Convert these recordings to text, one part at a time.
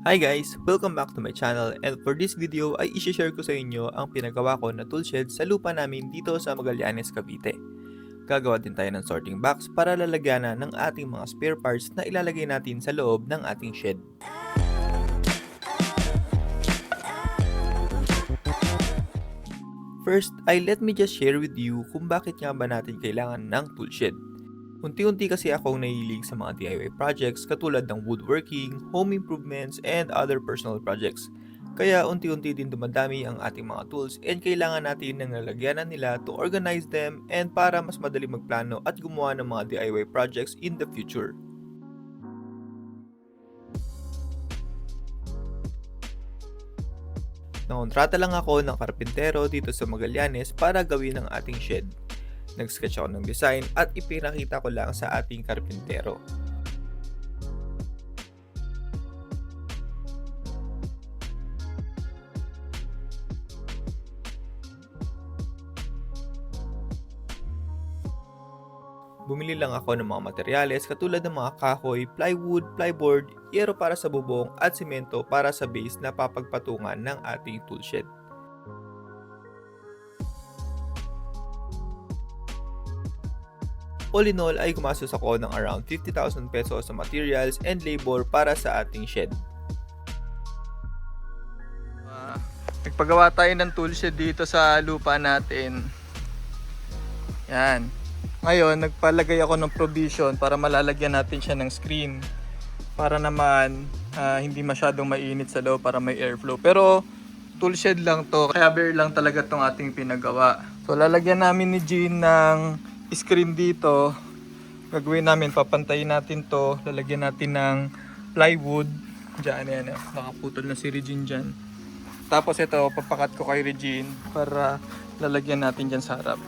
Hi guys! Welcome back to my channel and for this video ay isi-share ko sa inyo ang pinagawa ko na toolshed sa lupa namin dito sa Magallanes, Cavite. Gagawa din tayo ng sorting box para lalagyanan ng ating mga spare parts na ilalagay natin sa loob ng ating shed. First ay let me just share with you kung bakit nga ba natin kailangan ng toolshed. Unti-unti kasi akong nahilig sa mga DIY projects katulad ng woodworking, home improvements, and other personal projects. Kaya unti-unti din dumadami ang ating mga tools and kailangan natin ng lalagyanan nila to organize them and para mas madali magplano at gumawa ng mga DIY projects in the future. Nangontrata lang ako ng karpintero dito sa Magallanes para gawin ang ating shed. Nag-sketch ako ng design at ipinakita ko lang sa ating karpintero. Bumili lang ako ng mga materyales katulad ng mga kahoy, plywood, plyboard, yero para sa bubong at simento para sa base na papagpatungan ng ating toolshed. All in all ay gumastos ako ng around 50,000 pesos sa materials and labor para sa ating shed. Ah, nagpagawa tayo ng toolshed dito sa lupa natin. Yan. Ngayon, nagpalagay ako ng provision para malalagyan natin siya ng screen. Para naman ah, hindi masyadong mainit sa loob para may airflow. Pero toolshed lang to. Bare lang talaga tong ating pinagawa. So lalagyan namin ni Jean ng screen dito. Gagawin namin, papantayin natin to. Lalagyan natin ng plywood. Diyan, yan. Nakaputol na si Regine dyan. Tapos ito, papakat ko kay Regine para lalagyan natin dyan sa harap.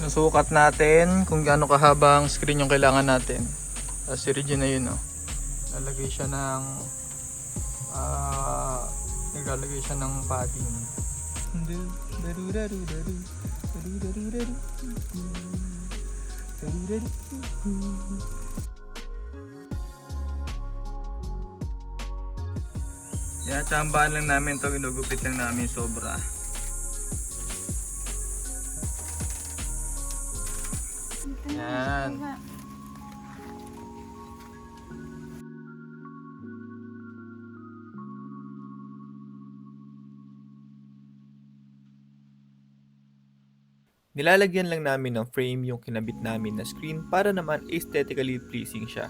Nasukat natin kung gaano kahaba ang screen yung kailangan natin. Tapos si Regine na yun, no? Lalagay siya ng... ah naglalagay siya ng padding. Yan, tsambahan lang namin to, ginugupit lang namin sobra. Yan. Nilalagyan lang namin ng frame yung kinabit namin na screen para naman aesthetically pleasing siya.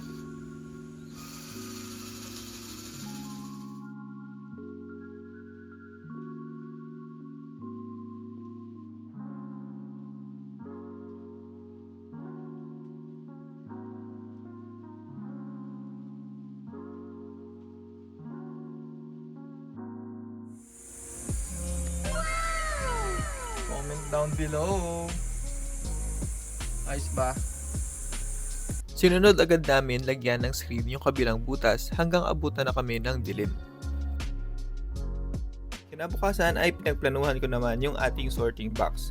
Down below. Ayos ba? Sinunod agad namin lagyan ng screen yung kabilang butas hanggang abutan na kami ng dilim. Kinabukasan ay pinagplanuhan ko naman yung ating sorting box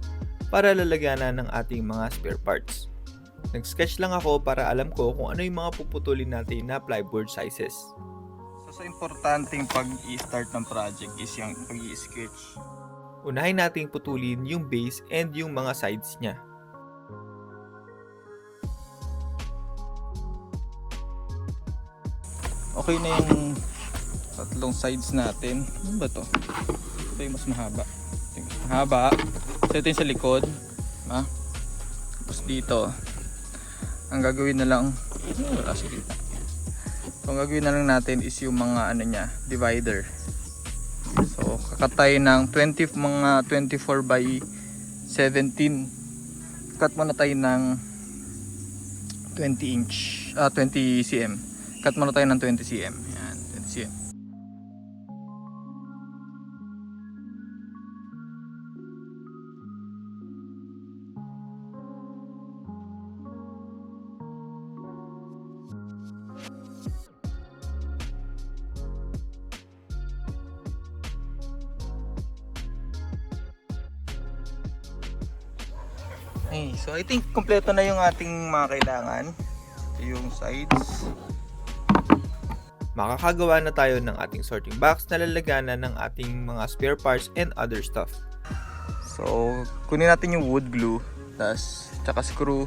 para lalagyanan ng ating mga spare parts. Nag-sketch lang ako para alam ko kung ano yung mga puputulin natin na plyboard sizes. So, sa importanteng pag-i-start ng project is yung pag-i-sketch. Unahin nating putulin yung base and yung mga sides niya. Okay na yung tatlong sides natin. Ano ba to? Ito yung mas mahaba. Ito yung mas mahaba. So, ito yung sa likod. Ha? Tapos dito. Ang gagawin na lang. Wala kita. So, ang gagawin na lang natin is yung mga ano niya, divider. So, kakatay ng 20, mga 24 by 17. Cut muna tayo ng 20 inch, ah 20 cm. Cut muna tayo ng 20 cm. Yan, 20 cm. Okay, so I think kompleto na yung ating mga kailangan. Yung sides. Makakagawa na tayo ng ating sorting box na lalaganan ng ating mga spare parts and other stuff. So, kunin natin yung wood glue, tas tsaka screw,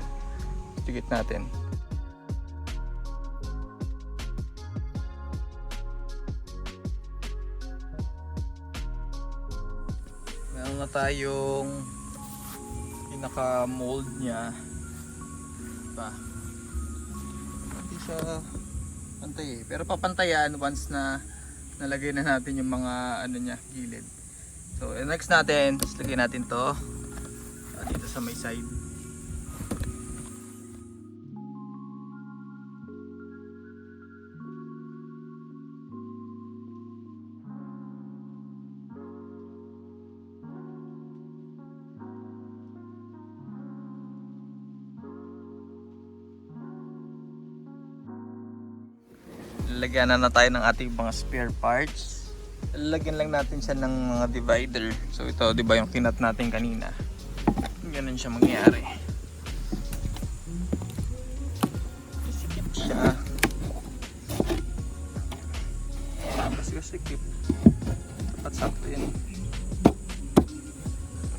tigit natin. Meron na tayong pinaka-mold niya. Diba? Hindi siya pantay eh. Pero papantayan once na nalagay na natin yung mga ano niya, gilid. So, eh, next natin, tapos lagay natin to ah, dito sa may side. Lalagyan na na tayo ng ating mga spare parts. Lalagyan lang natin siya ng mga divider. So ito, di ba yung kinat natin kanina? Ganun siya mangyayari. Isikip siya. Tapos isikip. Dapat sakto yun.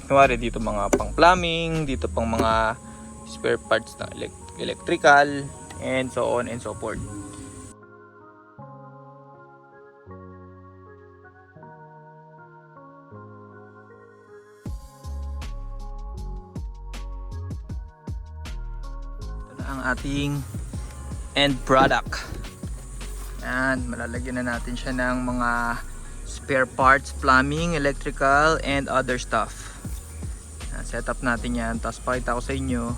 Kunwari dito mga pang plumbing, dito pang mga spare parts ng elect- electrical, and so on and so forth. Ang ating end product. Yan, malalagyan na natin siya ng mga spare parts, plumbing, electrical, and other stuff. Yan, set up natin yan. Tapos pakita ko sa inyo.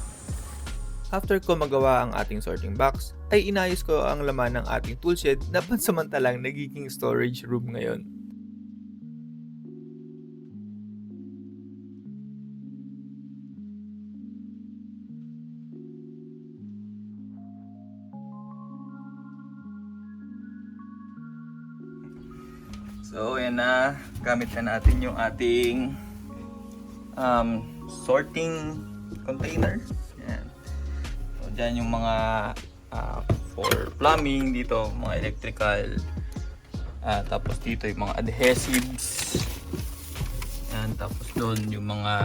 After ko magawa ang ating sorting box, ay inayos ko ang laman ng ating toolshed na pansamantalang nagiging storage room ngayon. So, yan na. Gamit na natin yung ating um, sorting container. Yan. So, dyan yung mga ah, for plumbing dito, mga electrical. Ah, tapos dito yung mga adhesives. Yan. Tapos doon yung mga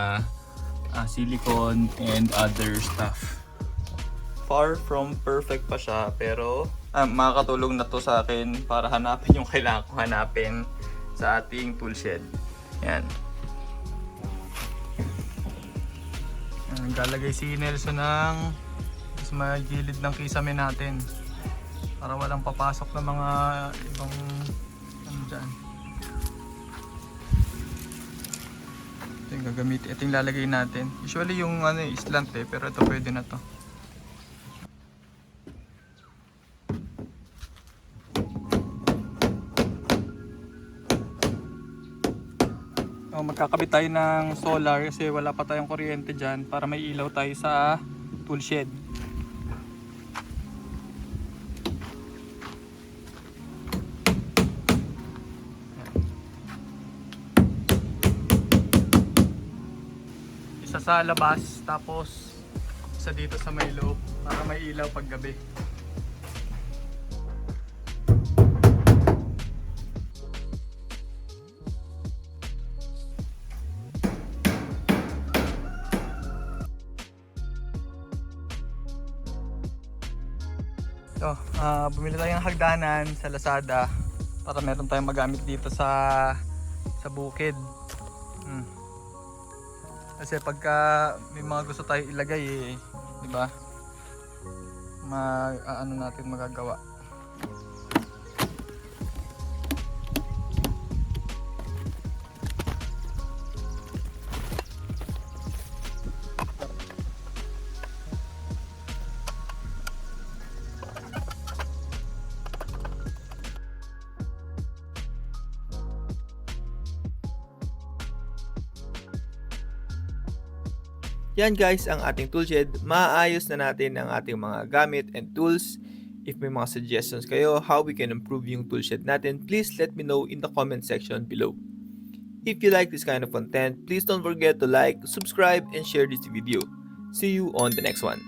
ah, silicone and other stuff. Far from perfect pa siya, pero ah, makakatulong na to sa akin para hanapin yung kailangan ko hanapin sa ating tool shed. Yan. Naglalagay si Nelson ng sa may gilid ng kisame natin para walang papasok na mga ibang ano dyan. Ito yung gagamitin. Ito yung lalagay natin. Usually yung ano eh, slant eh, pero ito pwede na to. Magkakabit tayo ng solar kasi wala pa tayong kuryente dyan para may ilaw tayo sa tool shed. Isa sa labas tapos isa dito sa may loob para may ilaw pag gabi. Ah, bumili tayo ng hagdanan sa Lazada para meron tayong magamit dito sa sa bukid. Hmm. Kasi pagka may mga gusto tayo ilagay eh, 'di ba? Ma ah, ano natin magagawa. Yan guys ang ating toolshed. Maayos na natin ang ating mga gamit and tools. If may mga suggestions kayo how we can improve yung toolshed natin, please let me know in the comment section below. If you like this kind of content, please don't forget to like, subscribe, and share this video. See you on the next one.